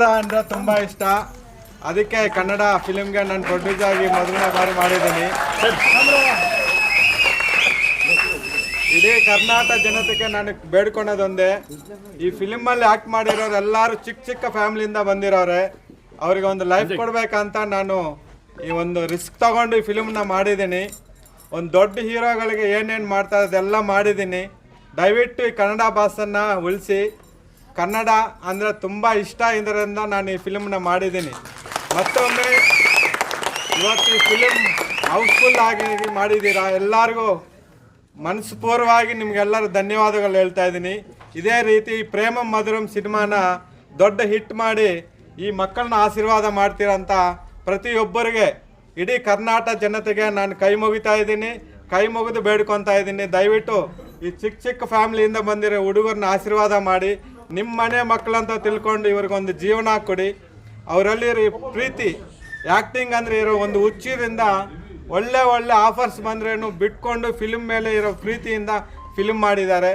ಕನ್ನಡ ಅಂದ್ರೆ ತುಂಬಾ ಇಷ್ಟ. ಅದಕ್ಕೆ ಕನ್ನಡ ಫಿಲಿಮ್ಗೆ ನಾನು ಪ್ರೊಡ್ಯೂಸ್ ಆಗಿ ಮೊದಲನೇ ಬಾರಿ ಮಾಡಿದ್ದೀನಿ. ಇಡೀ ಕರ್ನಾಟಕ ಜನತೆಗೆ ನಾನು ಬೇಡ್ಕೊಳ್ಳೋದೊಂದೇ ಈ ಫಿಲಿಮ್ ಅಲ್ಲಿ ಆಕ್ಟ್ ಮಾಡಿರೋರು ಎಲ್ಲರೂ ಚಿಕ್ಕ ಚಿಕ್ಕ ಫ್ಯಾಮಿಲಿಯಿಂದ ಬಂದಿರೋರೆ. ಅವ್ರಿಗೆ ಒಂದು ಲೈಫ್ ಕೊಡ್ಬೇಕಂತ ನಾನು ಈ ಒಂದು ರಿಸ್ಕ್ ತಗೊಂಡು ಈ ಫಿಲಿಮ್ನ ಮಾಡಿದ್ದೀನಿ. ಒಂದು ದೊಡ್ಡ ಹೀರೋಗಳಿಗೆ ಏನೇನು ಮಾಡ್ತಾರೆ ಅದೆಲ್ಲ ಮಾಡಿದ್ದೀನಿ. ದಯವಿಟ್ಟು ಈ ಕನ್ನಡ ಭಾಷನ್ನು ಉಳಿಸಿ. ಕನ್ನಡ ಅಂದರೆ ತುಂಬ ಇಷ್ಟ ಇದರಿಂದ ನಾನು ಈ ಫಿಲಮ್ನ ಮಾಡಿದ್ದೀನಿ. ಮತ್ತೊಮ್ಮೆ ಇವತ್ತು ಈ ಫಿಲಮ್ ಹೌಸ್ಫುಲ್ ಆಗಿ ಮಾಡಿದ್ದೀರಾ ಎಲ್ಲರಿಗೂ? ಮನಸ್ಪೂರ್ವವಾಗಿ ನಿಮಗೆಲ್ಲರೂ ಧನ್ಯವಾದಗಳು ಹೇಳ್ತಾ ಇದ್ದೀನಿ. ಇದೇ ರೀತಿ ಪ್ರೇಮ ಮಧುರಂ ಸಿನಿಮಾನ ದೊಡ್ಡ ಹಿಟ್ ಮಾಡಿ ಈ ಮಕ್ಕಳನ್ನ ಆಶೀರ್ವಾದ ಮಾಡ್ತೀರಂತ ಪ್ರತಿಯೊಬ್ಬರಿಗೆ ಇಡೀ ಕರ್ನಾಟಕ ಜನತೆಗೆ ನಾನು ಕೈ ಮುಗಿತಾ ಇದ್ದೀನಿ. ಕೈ ಮುಗಿದು ಬೇಡ್ಕೊತಾ ಇದ್ದೀನಿ. ದಯವಿಟ್ಟು ಈ ಚಿಕ್ಕ ಚಿಕ್ಕ ಫ್ಯಾಮಿಲಿಯಿಂದ ಬಂದಿರೋ ಹುಡುಗರನ್ನ ಆಶೀರ್ವಾದ ಮಾಡಿ. ನಿಮ್ಮ ಮನೆ ಮಕ್ಕಳಂತ ತಿಳ್ಕೊಂಡು ಇವ್ರಿಗೊಂದು ಜೀವನ ಕೊಡಿ. ಅವರಲ್ಲಿ ಪ್ರೀತಿ ಆ್ಯಕ್ಟಿಂಗ್ ಅಂದರೆ ಇರೋ ಒಂದು ಹುಚ್ಚಿರಿಂದ ಒಳ್ಳೆ ಒಳ್ಳೆ ಆಫರ್ಸ್ ಬಂದ್ರೇನು ಬಿಟ್ಕೊಂಡು ಫಿಲ್ಮ್ ಮೇಲೆ ಇರೋ ಪ್ರೀತಿಯಿಂದ ಫಿಲ್ಮ್ ಮಾಡಿದ್ದಾರೆ.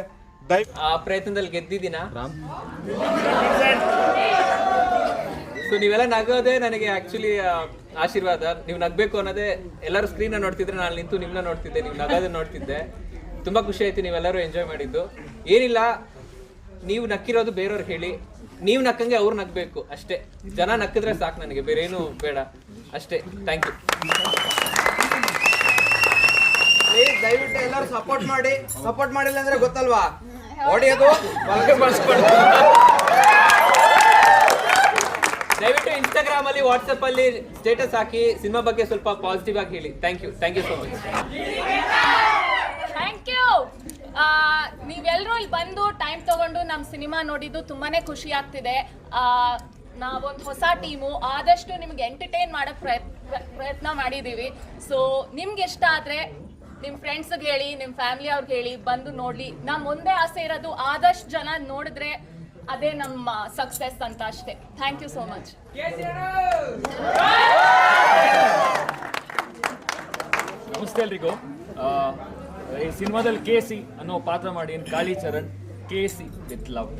ದಯ ಆ ಪ್ರಯತ್ನದಲ್ಲಿ ಗೆದ್ದಿದ್ದೀನ? ಸೊ ನೀವೆಲ್ಲ ನಗೋದೇ ನನಗೆ ಆಕ್ಚುಲಿ ಆಶೀರ್ವಾದ. ನೀವು ನಗಬೇಕು ಅನ್ನೋದೇ ಎಲ್ಲರೂ ಸ್ಕ್ರೀನ್ ನೋಡ್ತಿದ್ರೆ ನಾನು ನಿಂತು ನಿಮ್ಮನ್ನ ನೋಡ್ತಿದ್ದೆ ನೀವು ನಗೋದನ್ನ ನೋಡ್ತಿದ್ದೆ. ತುಂಬಾ ಖುಷಿ ಆಯ್ತು ನೀವೆಲ್ಲರೂ ಎಂಜಾಯ್ ಮಾಡಿದ್ದು. ಏನಿಲ್ಲ ನೀವು ನಕ್ಕಿರೋದು ಬೇರೆಯವ್ರು ಹೇಳಿ. ನೀವು ನಕ್ಕಂಗೆ ಅವ್ರು ನಗ್ಬೇಕು ಅಷ್ಟೇ. ಜನ ನಕ್ಕಿದ್ರೆ ಸಾಕು ನನಗೆ ಬೇರೆ ಏನು ಬೇಡ. ಅಷ್ಟೇ. ಥ್ಯಾಂಕ್ ಯು ಪ್ಲೀಸ್ ದಯವಿಟ್ಟು ಎಲ್ಲರೂ ಸಪೋರ್ಟ್ ಮಾಡಿ. ಸಪೋರ್ಟ್ ಮಾಡಿಲ್ಲ ಅಂದ್ರೆ ಗೊತ್ತಲ್ವಾ? ಹೊಡೆಯೋದು ಬಳಕೆ ಬಳಸ್ಕೊಂಡು ದಯವಿಟ್ಟು ಇನ್ಸ್ಟಾಗ್ರಾಮ್ ಅಲ್ಲಿ ವಾಟ್ಸಪ್ ಅಲ್ಲಿ ಸ್ಟೇಟಸ್ ಹಾಕಿ ಸಿನಿಮಾ ಬಗ್ಗೆ ಸ್ವಲ್ಪ ಪಾಸಿಟಿವ್ ಆಗಿ ಹೇಳಿ. Thank you thank you so much ನೀವೆಲ್ಲರೂ ಇಲ್ಲಿ ಬಂದು ಟೈಮ್ ತಗೊಂಡು ನಮ್ಮ ಸಿನಿಮಾ ನೋಡಿದ್ದು ತುಂಬಾನೇ ಖುಷಿ ಆಗ್ತಿದೆ. ನಾವೊಂದು ಹೊಸ ಟೀಮು, ಆದಷ್ಟು ನಿಮ್ಗೆ ಎಂಟರ್ಟೈನ್ ಮಾಡೋ ಪ್ರಯತ್ನ ಮಾಡಿದ್ದೀವಿ ಸೊ ನಿಮ್ಗೆ ಇಷ್ಟ ಆದರೆ ನಿಮ್ಮ ಫ್ರೆಂಡ್ಸ್ಗೆ ಹೇಳಿ ನಿಮ್ಮ ಫ್ಯಾಮಿಲಿ ಅವ್ರಿಗೆ ಹೇಳಿ, ಬಂದು ನೋಡಲಿ. ನಮ್ಮ ಒಂದೇ ಆಸೆ ಇರೋದು ಆದಷ್ಟು ಜನ ನೋಡಿದ್ರೆ ಅದೇ ನಮ್ಮ ಸಕ್ಸಸ್ ಅಂತ ಅಷ್ಟೇ. ಥ್ಯಾಂಕ್ ಯು ಸೋ ಮಚ್ ನಮಸ್ತೆ ಎಲ್ರಿಗೂ. ಈ ಸಿನಿಮಾದಲ್ಲಿ ಕೆ ಸಿ ಅನ್ನೋ ಪಾತ್ರ ಮಾಡಿ Kali Charan K C with love.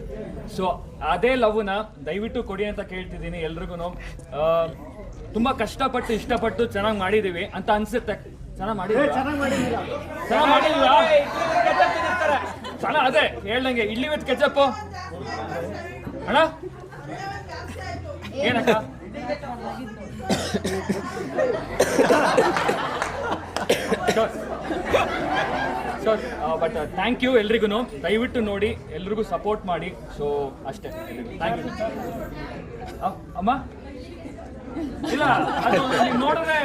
So ಅದೇ ಲವ್ನ ದಯವಿಟ್ಟು ಕೊಡಿ ಅಂತ ಕೇಳ್ತಿದ್ದೀನಿ ಎಲ್ರಿಗೂ ತುಂಬ ಕಷ್ಟಪಟ್ಟು ಇಷ್ಟಪಟ್ಟು ಚೆನ್ನಾಗಿ ಮಾಡಿದ್ದೀವಿ ಅಂತ ಅನ್ಸುತ್ತೆ. ಚೆನ್ನಾಗಿ ಚೆನ್ನಾಗಿ ಮಾಡಿದ್ರಾ ಚೆನ್ನಾಗಿ ಅದೇ ಹೇಳ್ದಂಗೆ ಇಲ್ಲಿ ವಿತ್ ಕೆಚಪ್ ಅಣ್ಣ? ಏನಕ್ಕ? ಶೋರ್ ಬಟ್ ಥ್ಯಾಂಕ್ ಯು ಎಲ್ರಿಗೂ ದಯವಿಟ್ಟು ನೋಡಿ, ಎಲ್ರಿಗೂ ಸಪೋರ್ಟ್ ಮಾಡಿ. ಸೊ ಅಷ್ಟೇ. ಥ್ಯಾಂಕ್ ಯು ಅಮ್ಮ? ಇಲ್ಲ ನೋಡಿದ್ರೆ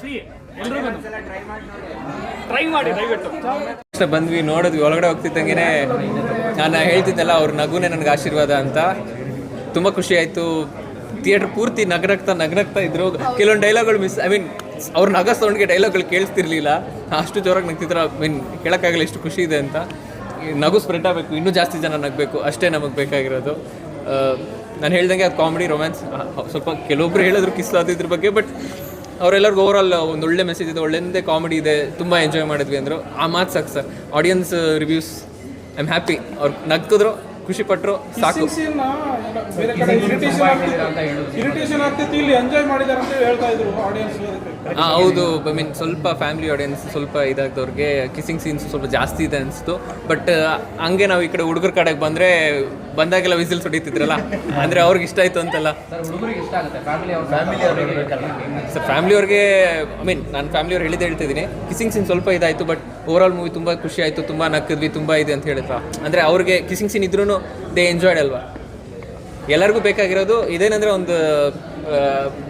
ಫ್ರೀ ಎಲ್ರಿಗೂ ಟ್ರೈ ಮಾಡಿ, ದಯವಿಟ್ಟು. ಬಂದ್ವಿ, ನೋಡಿದ್ವಿ, ಒಳಗಡೆ ಹೋಗ್ತಿದ್ದಂಗೆ ನಾನು ಹೇಳ್ತಿದ್ದೆಲ್ಲ, ಅವ್ರ ನಗುನೇ ನನಗೆ ಆಶೀರ್ವಾದ ಅಂತ. ತುಂಬ ಖುಷಿ ಆಯಿತು. ಥಿಯೇಟ್ರ್ ಪೂರ್ತಿ ನಗರಗ್ತಾ ನಗ್ನಗ್ತಾ ಇದ್ರು. ಕೆಲವೊಂದು ಡೈಲಾಗ್ಗಳು ಮಿಸ್ ಐ ಮೀನ್ ಅವ್ರ ನಗ ಸೌಂಡ್ಗೆ ಡೈಲಾಗ್ಗಳು ಕೇಳಿಸ್ತಿರ್ಲಿಲ್ಲ. ಅಷ್ಟು ಜೋರಾಗಿ ನಗ್ತಿದ್ರೆ. ಮೀನ್ ಹೇಳೋಕ್ಕಾಗಲ್ಲ ಎಷ್ಟು ಖುಷಿ ಇದೆ ಅಂತ. ನಗು ಸ್ಪ್ರೆಡ್ ಆಗಬೇಕು. ಇನ್ನೂ ಜಾಸ್ತಿ ಜನ ನಗಬೇಕು. ಅಷ್ಟೇ ನಮಗೆ ಬೇಕಾಗಿರೋದು. ನಾನು ಹೇಳ್ದಂಗೆ ಅದು ಕಾಮಿಡಿ ರೊಮ್ಯಾನ್ಸ್ ಸ್ವಲ್ಪ ಕೆಲವೊಬ್ರು ಹೇಳಿದ್ರು ಕಿಸ್ ಆದಿದ್ರ ಬಗ್ಗೆ ಬಟ್ ಅವರೆಲ್ಲರಿಗೂ ಓವರಾಲ್ ಒಂದು ಒಳ್ಳೆ ಮೆಸೇಜ್ ಇದೆ, ಒಳ್ಳೆಂದೇ ಕಾಮಿಡಿ ಇದೆ. ತುಂಬ ಎಂಜಾಯ್ ಮಾಡಿದ್ವಿ ಅಂದರು. ಆ ಮಾತು ಸಾಕು sir. Audience reviews I am happy ಅವ್ರು ನಗ್ತಿದ್ರು. ಖುಷಿ ಪಟ್ಟರು ಸಾಕು. ಬೇರೆ ಕಡೆ ಇರಿಟೇಷನ್ ಆಗ್ತಿತ್ತು. ಇಲ್ಲಿ ಎಂಜಾಯ್ ಮಾಡಿದಾರೆ ಅಂತ ಹೇಳ್ತಾ ಇದ್ರು ಆಡಿಯನ್ಸ್ ಆ, ಹೌದು ಐ ಮೀನ್ ಸ್ವಲ್ಪ ಫ್ಯಾಮಿಲಿ ಆಡಿಯನ್ಸ್ ಸ್ವಲ್ಪ ಇದಾಗ್ದವ್ರಿಗೆ ಕಿಸಿಂಗ್ ಸೀನ್ಸ್ ಸ್ವಲ್ಪ ಜಾಸ್ತಿ ಇದೆ ಅನಿಸ್ತು. ಬಟ್ ಹಂಗೆ ನಾವು ಈ ಕಡೆ ಹುಡುಗರ ಕಡೆಗೆ ಬಂದರೆ ಬಂದಾಗೆಲ್ಲ ವಿಸಿಲ್ಸ್ ಹೊಡಿತಿದ್ರಲ್ಲ ಅಂದರೆ ಅವ್ರಿಗೆ ಇಷ್ಟ ಆಯಿತು ಅಂತಲ್ಲ. ಸರ್ ಫ್ಯಾಮಿಲಿ ಅವ್ರಿಗೆ? ಐ ಮೀನ್ ನಾನು ಫ್ಯಾಮಿಲಿ ಅವ್ರು ಹೇಳಿದ್ದು ಹೇಳ್ತಿದ್ದೀನಿ. ಕಿಸಿಂಗ್ ಸೀನ್ ಸ್ವಲ್ಪ ಇದಾಯಿತು ಬಟ್ ಓವರಾಲ್ ಮೂವಿ ತುಂಬ ಖುಷಿ ಆಯಿತು, ತುಂಬ ನಕ್ಕಿದ್ವಿ, ತುಂಬ ಇದೆ ಅಂತ ಹೇಳಿದ್ರ. ಅಂದರೆ ಅವ್ರಿಗೆ ಕಿಸಿಂಗ್ ಸೀನ್ ಇದ್ರೂ ದೇ ಎಂಜಾಯ್ಡ್ ಅಲ್ವಾ? ಎಲ್ಲರಿಗೂ ಬೇಕಾಗಿರೋದು ಇದೇನಂದರೆ ಒಂದು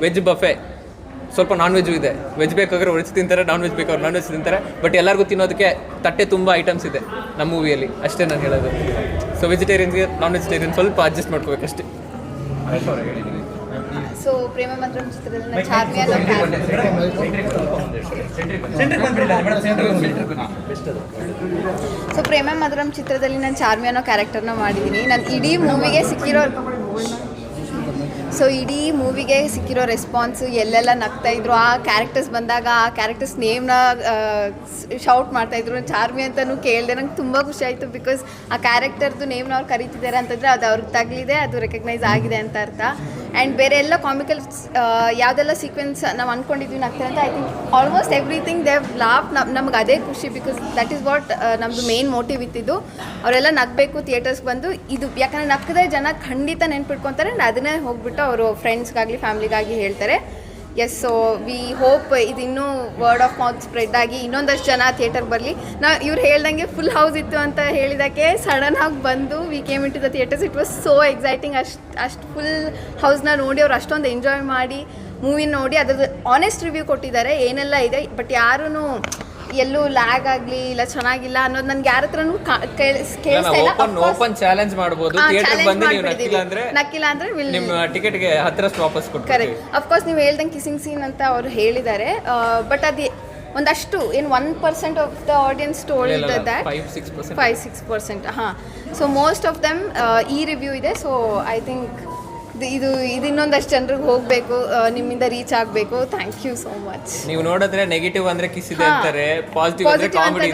ವೆಜ್ ಬಫೆ ಸ್ವಲ್ಪ ನಾನ್ ವೆಜ್ ಇದೆ. ವೆಜ್ ಬೇಕಾದ್ರೆ ವೆಜ್ ತಿಂತಾರೆ ನಾನ್ ವೆಜ್ ಬೇಕಾದ್ರೆ ನಾನ್ ವೆಜ್ ತಿಂತಾರೆ. ಬಟ್ ಎಲ್ಲರಿಗೂ ತಿನ್ನೋದಕ್ಕೆ ತಟ್ಟೆ ತುಂಬ ಐಟಮ್ಸ್ ಇದೆ ನಮ್ಮ ಮೂವಿಯಲ್ಲಿ ಅಷ್ಟೇ ನಾನು ಹೇಳೋದು. ಸೊ ವೆಜಿಟೇರಿಯನ್ಸ್ಗೆ ನಾನ್ ವೆಜಿಟೇರಿಯನ್ ಸ್ವಲ್ಪ ಅಡ್ಜಸ್ಟ್ ಮಾಡ್ಕೋಬೇಕಷ್ಟೇ. ಸೊ ಪ್ರೇಮ ಮಂತ್ರಂ ಚಿತ್ರದಲ್ಲಿ ಸೊ ಪ್ರೇಮ ಮಂತ್ರಂ ಚಿತ್ರದಲ್ಲಿ ನಾನು ಚಾರ್ಮಿ ಅನ್ನೋ ಕ್ಯಾರೆಕ್ಟರ್ನ ಮಾಡಿದ್ದೀನಿ ನಾನು ಇಡೀ ಮೂವಿಗೆ ಸಿಕ್ಕಿರೋ ಸೊ ಇಡೀ ಮೂವಿಗೆ ಸಿಕ್ಕಿರೋ ರೆಸ್ಪಾನ್ಸು ಎಲ್ಲೆಲ್ಲ ನಗ್ತಾ ಇದ್ರು ಆ ಕ್ಯಾರೆಕ್ಟರ್ಸ್ ಬಂದಾಗ ಆ ಕ್ಯಾರೆಕ್ಟರ್ಸ್ ನೇಮ್ನ ಶೌಟ್ ಮಾಡ್ತಾಯಿದ್ರು ಚಾರ್ಮಿ ಅಂತಲೂ ಕೇಳಿದೆ ನಂಗೆ ತುಂಬ ಖುಷಿ ಆಯಿತು ಬಿಕಾಸ್ ಆ ಕ್ಯಾರೆಕ್ಟರ್ದು ನೇಮ್ನ ಅವ್ರು ಕರೀತಿದ್ದಾರೆ ಅಂತಂದರೆ ಅದು ಅವ್ರಿಗೆ ತಗಲಿದೆ ಅದು ರೆಕಗ್ನೈಸ್ ಆಗಿದೆ ಅಂತ ಅರ್ಥ ಆ್ಯಂಡ್ ಬೇರೆ ಎಲ್ಲ ಕಾಮಿಕಲ್ ಯಾವುದೆಲ್ಲ ಸೀಕ್ವೆನ್ಸ್ ನಾವು ಅಂದ್ಕೊಂಡಿದ್ವಿ ನಗ್ತಾರೆ ಅಂತ I think almost everything they've laugh ನಮ್, ನಮ್ಗೆ ಅದೇ ಖುಷಿ ಬಿಕಾಸ್ ದಟ್ ಈಸ್ ವಾಟ್ ನಮ್ಮದು ಮೇನ್ ಮೋಟಿವ್ ಇತ್ತಿದ್ದು. ಅವರೆಲ್ಲ ನಗಬೇಕು ಥಿಯೇಟರ್ಸ್ಗೆ ಬಂದು ಇದು, ಯಾಕಂದರೆ ನಕ್ಕದೆ ಜನ ಖಂಡಿತ ನೆನ್ಪಿಟ್ಕೊತಾರೆ ಅದನ್ನೇ ಹೋಗ್ಬಿಟ್ಟು ಅವರು ಫ್ರೆಂಡ್ಸ್ಗಾಗಲಿ ಫ್ಯಾಮಿಲಿಗಾಗಿ ಹೇಳ್ತಾರೆ. ಎಸ್ ಸೊ ವಿ ಹೋಪ್ ಇದು ಇನ್ನೂ ವರ್ಡ್ ಆಫ್ ಮೌತ್ ಸ್ಪ್ರೆಡ್ ಆಗಿ ಇನ್ನೊಂದಷ್ಟು ಜನ ಥಿಯೇಟರ್ಗೆ ಬರಲಿ. ನಾ ಇವ್ರು ಹೇಳ್ದಂಗೆ ಫುಲ್ ಹೌಸ್ ಇತ್ತು ಅಂತ ಹೇಳಿದಕ್ಕೆ ಸಡನ್ ಆಗಿ ಬಂದು we came into the theatres it was so exciting ಅಷ್ಟು ಅಷ್ಟು ಫುಲ್ ಹೌಸ್ನ ನೋಡಿ ಅವ್ರು ಅಷ್ಟೊಂದು ಎಂಜಾಯ್ ಮಾಡಿ ಮೂವಿ ನೋಡಿ ಅದ್ರದ್ದು ಆನೆಸ್ಟ್ ರಿವ್ಯೂ ಕೊಟ್ಟಿದ್ದಾರೆ, ಏನೆಲ್ಲ ಇದೆ ಬಟ್ ಯಾರೂ ಎಲ್ಲೂ ಲ್ಯಾಗ್ ಆಗ್ಲಿ ಇಲ್ಲ ಚೆನ್ನಾಗಿಲ್ಲ ಅನ್ನೋದು ನನ್ಗೆ ಯಾರ ಹತ್ರನೂ ಕೇಳಿಸ್ತಾ ಇಲ್ಲ. ಓಪನ್ ಓಪನ್ ಚಾಲೆಂಜ್ ಮಾಡಬಹುದು ಥಿಯೇಟರ್ challenge ಬಂದು ನೀವು ಮಾಡ್ಬಿಟ್ಟಿದೀವಿ. ನಕ್ಕಿಲ್ಲ ಅಂದ್ರೆ ನಕ್ಕಿಲ್ಲ ಅಂದ್ರೆ we'll- ನಿಮ್ಮ ಟಿಕೆಟ್ಗೆ ಹತ್ತಿರಷ್ಟು ವಾಪಸ್ ಕೊಡ್ತೀವಿ ಕರೆಕ್ಟ್ ಅಫ್ಕೋರ್ಸ್ ನೀವು ಹೇಳ್ದಂಗೆ ಕಿಸಿಂಗ್ ಸೀನ್ ಅಂತ ಅವ್ರು ಹೇಳಿದ್ದಾರೆ. ಬಟ್ ಅದು ಒಂದಷ್ಟು ಏನು one percent of the audience told percent five six percent ಹಾಂ. ಸೊ ಮೋಸ್ಟ್ ಆಫ್ ದೆಮ್ ಈ ರಿವ್ಯೂ ಇದೆ. ಸೊ ಐ ಥಿಂಕ್ ಇದು ಇದು ಇನ್ನೊಂದಷ್ಟು ಜನರಿಗೆ ಹೋಗಬೇಕು ನಿಮ್ಮಿಂದ ರೀಚ್ ಆಗಬೇಕು. ಥ್ಯಾಂಕ್ ಯು ಸೋ ಮಚ್ ನೀವು ನೋಡಿದ್ರೆ ನೆಗೆಟಿವ್ ಅಂದ್ರೆ ಕಿಸ್ ಇದೆ ಅಂತಾರೆ ಪಾಸಿಟಿವ್ ಅಂದ್ರೆ ಕಾಮಿಡಿ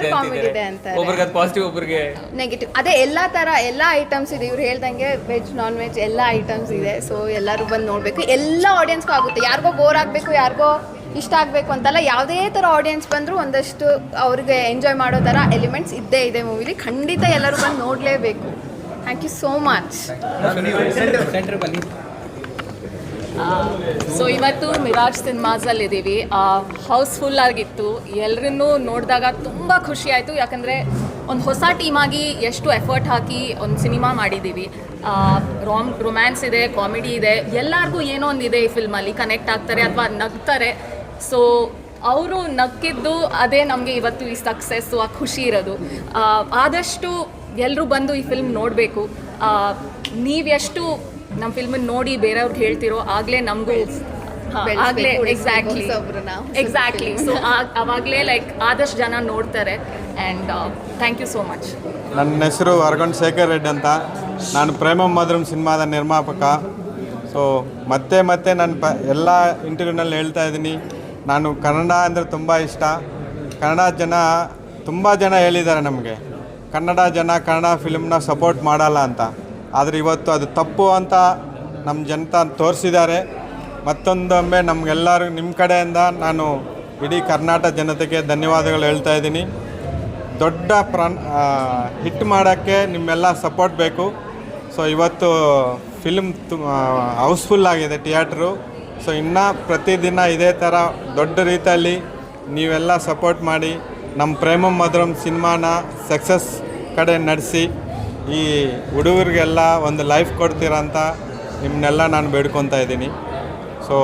ಇದೆ ಅಂತಾರೆ. ಒಬ್ರಿಗೆ ಅದು ಪಾಸಿಟಿವ್ ಒಬ್ರಿಗೆ ನೆಗೆಟಿವ್ ಅದೇ ಎಲ್ಲ ತರ ಎಲ್ಲ ಐಟಮ್ಸ್ ಇದೆ. ಇವ್ರು ಹೇಳ್ದಂಗೆ ವೆಜ್ ನಾನ್ ವೆಜ್ ಎಲ್ಲ ಐಟಮ್ಸ್ ಇದೆ. ಸೊ ಎಲ್ಲರೂ ಬಂದು ನೋಡಬೇಕು. ಎಲ್ಲ ಆಡಿಯನ್ಸ್ಗೂ ಆಗುತ್ತೆ. ಯಾರಿಗೋ ಬೋರ್ ಆಗಬೇಕು ಯಾರಿಗೋ ಇಷ್ಟ ಆಗಬೇಕು ಅಂತಲ್ಲ ಯಾವುದೇ ಥರ ಆಡಿಯನ್ಸ್ ಬಂದರೂ ಒಂದಷ್ಟು ಅವ್ರಿಗೆ ಎಂಜಾಯ್ ಮಾಡೋ ಥರ ಎಲಿಮೆಂಟ್ಸ್ ಇದ್ದೇ ಇದೆ ಮೂವಿಲಿ ಖಂಡಿತ ಎಲ್ಲರೂ ಬಂದು ನೋಡಲೇಬೇಕು. Thank you so much so ಇವತ್ತು ಮಿರಾಜ್ ಸಿನಿಮಾಸಲ್ಲಿ ಇದ್ದೀವಿ ಹೌಸ್ಫುಲ್ ಆಗಿತ್ತು. ಎಲ್ಲರನ್ನೂ ನೋಡಿದಾಗ ತುಂಬ ಖುಷಿ ಆಯಿತು. ಯಾಕಂದರೆ ಒಂದು ಹೊಸ ಟೀಮಾಗಿ ಎಷ್ಟು ಎಫರ್ಟ್ ಹಾಕಿ ಒಂದು ಸಿನಿಮಾ ಮಾಡಿದ್ದೀವಿ ರಾಮ್ ರೊಮ್ಯಾನ್ಸ್ ಇದೆ ಕಾಮಿಡಿ ಇದೆ. ಎಲ್ಲರಿಗೂ ಏನೋ ಒಂದಿದೆ ಈ ಫಿಲ್ಮಲ್ಲಿ ಕನೆಕ್ಟ್ ಆಗ್ತಾರೆ ಅಥವಾ ನಗ್ತಾರೆ. ಸೊ ಅವರು ನಕ್ಕಿದ್ದು ಅದೇ ನಮಗೆ ಇವತ್ತು ಈ ಸಕ್ಸಸ್ಸು ಆ ಖುಷಿ ಇರೋದು. ಆದಷ್ಟು ಎಲ್ಲರೂ ಬಂದು ಈ ಫಿಲ್ಮ್ ನೋಡಬೇಕು. ನೀವೆಷ್ಟು ನಮ್ಮ ಫಿಲ್ಮನ್ನು ನೋಡಿ ಬೇರೆಯವ್ರಿಗೆ ಹೇಳ್ತಿರೋ ಆಗಲೇ ನಮಗೂ ಆಗಲೇ ಎಕ್ಸಾಕ್ಟ್ಲಿ ಎಕ್ಸಾಕ್ಟ್ಲಿ ಸೊ ಅವಾಗಲೇ ಲೈಕ್ ಆದಷ್ಟು ಜನ ನೋಡ್ತಾರೆ. And thank you so much ನನ್ನ ಹೆಸರು ಅರ್ಗೊಂಡ್ ಶೇಖರ್ ರೆಡ್ಡಿ ಅಂತ. ನಾನು ಪ್ರೇಮ ಮಧುರಂ ಸಿನಿಮಾದ ನಿರ್ಮಾಪಕ. ಸೊ ಮತ್ತೆ ಮತ್ತೆ ನಾನು ಪ ಎಲ್ಲ ಇಂಟರ್ವ್ಯೂನಲ್ಲಿ ಹೇಳ್ತಾ ಇದ್ದೀನಿ. ನಾನು ಕನ್ನಡ ಅಂದರೆ ತುಂಬ ಇಷ್ಟ. ಕನ್ನಡ ಜನ ತುಂಬ ಜನ ಹೇಳಿದ್ದಾರೆ ನಮಗೆ. ಕನ್ನಡ ಜನ ಕನ್ನಡ ಫಿಲ್ಮ್ನ ಸಪೋರ್ಟ್ ಮಾಡಲ್ಲ ಅಂತ. ಆದರೆ ಇವತ್ತು ಅದು ತಪ್ಪು ಅಂತ ನಮ್ಮ ಜನತ ತೋರಿಸಿದ್ದಾರೆ. ಮತ್ತೊಂದೊಮ್ಮೆ ನಮಗೆಲ್ಲರೂ ನಿಮ್ಮ ಕಡೆಯಿಂದ ನಾನು ಇಡೀ ಕರ್ನಾಟಕ ಜನತೆಗೆ ಧನ್ಯವಾದಗಳು ಹೇಳ್ತಾ ಇದ್ದೀನಿ. ದೊಡ್ಡ ಪ್ರಾನ್ ಹಿಟ್ ಮಾಡೋಕ್ಕೆ ನಿಮ್ಮೆಲ್ಲ ಸಪೋರ್ಟ್ ಬೇಕು. ಸೊ ಇವತ್ತು ಫಿಲ್ಮ್ ತು ಹೌಸ್ಫುಲ್ ಆಗಿದೆ ಥಿಯೇಟ್ರು. ಸೊ ಇನ್ನೂ ಪ್ರತಿದಿನ ಇದೇ ಥರ ದೊಡ್ಡ ರೀತಿಯಲ್ಲಿ ನೀವೆಲ್ಲ ಸಪೋರ್ಟ್ ಮಾಡಿ ನಮ್ಮ ಪ್ರೇಮ ಮಧುರಂ ಸಿನಿಮಾನ ಸಕ್ಸಸ್ ಕಡೆ ನಡೆಸಿ ಈ ಹುಡುಗರಿಗೆಲ್ಲ ಒಂದು ಲೈಫ್ ಕೊಡ್ತೀರಂತ ನಿಮ್ಮನ್ನೆಲ್ಲ ನಾನು ಬೇಡ್ಕೊತಾ ಇದ್ದೀನಿ. ಸೊ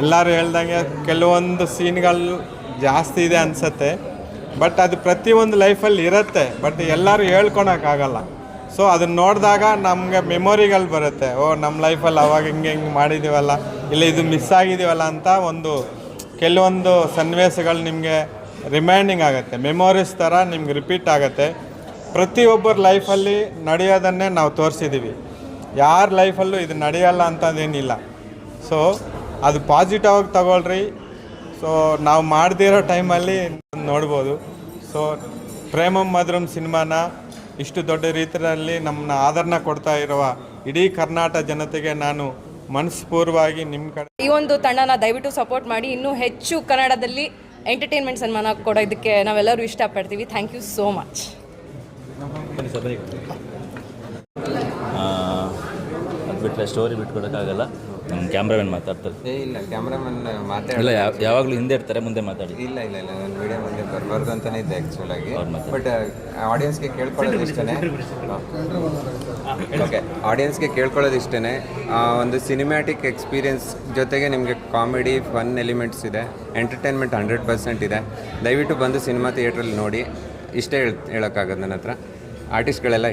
ಎಲ್ಲರೂ ಹೇಳ್ದಂಗೆ ಕೆಲವೊಂದು ಸೀನ್ಗಳು ಜಾಸ್ತಿ ಇದೆ ಅನಿಸತ್ತೆ. ಬಟ್ ಅದು ಪ್ರತಿಯೊಂದು ಲೈಫಲ್ಲಿ ಇರುತ್ತೆ. ಬಟ್ ಎಲ್ಲರೂ ಹೇಳ್ಕೊಳಕ್ಕಾಗಲ್ಲ ಸೊ ಅದನ್ನ ನೋಡಿದಾಗ ನಮಗೆ ಮೆಮೊರಿಗಳು ಬರುತ್ತೆ. ಓ ನಮ್ಮ ಲೈಫಲ್ಲಿ ಅವಾಗ ಹಿಂಗೆ ಹಿಂಗೆ ಮಾಡಿದ್ದೀವಲ್ಲ ಇಲ್ಲ ಇದು ಮಿಸ್ ಆಗಿದ್ದೀವಲ್ಲ ಅಂತ ಒಂದು ಕೆಲವೊಂದು ಸನ್ನಿವೇಶಗಳು ನಿಮಗೆ ರಿಮೈಂಡಿಂಗ್ ಆಗುತ್ತೆ. ಮೆಮೊರೀಸ್ ಥರ ನಿಮ್ಗೆ ರಿಪೀಟ್ ಆಗುತ್ತೆ. ಪ್ರತಿಯೊಬ್ಬರ ಲೈಫಲ್ಲಿ ನಡೆಯೋದನ್ನೇ ನಾವು ತೋರಿಸಿದ್ದೀವಿ ಯಾರ ಲೈಫಲ್ಲೂ ಇದು ನಡೆಯಲ್ಲ ಅಂತದೇನಿಲ್ಲ. ಸೊ ಅದು ಪಾಸಿಟಿವ್ ಆಗಿ ತಗೊಳ್ರಿ. ಸೊ ನಾವು ಮಾಡದಿರೋ ಟೈಮಲ್ಲಿ ನೋಡ್ಬೋದು. ಸೊ ಪ್ರೇಮಂ ಮಧುರಂ ಸಿನಿಮಾನ ಇಷ್ಟು ದೊಡ್ಡ ರೀತಿಯಲ್ಲಿ ನಮ್ಮನ್ನ ಆದರಣ ಕೊಡ್ತಾ ಇರುವ ಇಡೀ ಕರ್ನಾಟಕ ಜನತೆಗೆ ನಾನು ಮನಸ್ಪೂರ್ವವಾಗಿ ನಿಮ್ಮ ಕಡೆ ಈ ಒಂದು ತಂಡನ ದಯವಿಟ್ಟು ಸಪೋರ್ಟ್ ಮಾಡಿ. ಇನ್ನೂ ಹೆಚ್ಚು ಕನ್ನಡದಲ್ಲಿ ಎಂಟರ್ಟೈನ್ಮೆಂಟ್ ಸನ್ಮಾನ ಕೊಡೋದಕ್ಕೆ ನಾವೆಲ್ಲರೂ ಇಷ್ಟಪಡ್ತೀವಿ. ಥ್ಯಾಂಕ್ ಯು ಸೋ ಮಚ್ ಅದು ಬಿಟ್ಟರೆ ಸ್ಟೋರಿ ಬಿಟ್ಕೊಡೋಕ್ಕಾಗಲ್ಲ. ನಮ್ಮ ಕ್ಯಾಮ್ರಾಮನ್ ಮಾತಾಡ್ತಾರೆ. ಏ ಇಲ್ಲ ಕ್ಯಾಮ್ರಾಮನ್ ಮಾತಾಡ ಇಲ್ಲ ಯಾವ ಯಾವಾಗಲೂ ಹಿಂದೆ ಇರ್ತಾರೆ ಮುಂದೆ ಮಾತಾಡಿ. ಇಲ್ಲ ಇಲ್ಲ ಇಲ್ಲ ನಾನು ವಿಡಿಯೋ ಮುಂದೆ ಬರಬಾರ್ದು ಅಂತಲೇ ಇದ್ದೆ ಆ್ಯಕ್ಚುಲ್ ಆಗಿ. ಅವ್ರು ಮಾತಾಡಿ. ಬಟ್ ಆಡಿಯನ್ಸ್ಗೆ ಕೇಳ್ಕೊಳ್ಳೋದು ಇಷ್ಟನೇ. ಓಕೆ ಆಡಿಯನ್ಸ್ಗೆ ಕೇಳ್ಕೊಳ್ಳೋದು ಇಷ್ಟೇ ಒಂದು ಸಿನಿಮ್ಯಾಟಿಕ್ ಎಕ್ಸ್ಪೀರಿಯನ್ಸ್ ಜೊತೆಗೆ ನಿಮಗೆ ಕಾಮಿಡಿ ಫನ್ ಎಲಿಮೆಂಟ್ಸ್ ಇದೆ. ಎಂಟರ್ಟೈನ್ಮೆಂಟ್ ಹಂಡ್ರೆಡ್ ಪರ್ಸೆಂಟ್ ಇದೆ. ದಯವಿಟ್ಟು ಬಂದು ಸಿನಿಮಾ ಥಿಯೇಟ್ರಲ್ಲಿ ನೋಡಿ. ಇಷ್ಟೇ ಹೇಳ್ ಹೇಳೋಕ್ಕಾಗೋದು ನನ್ನ ಹತ್ರ. ಆರ್ಟಿಸ್ಟ್ಗಳೆಲ್ಲ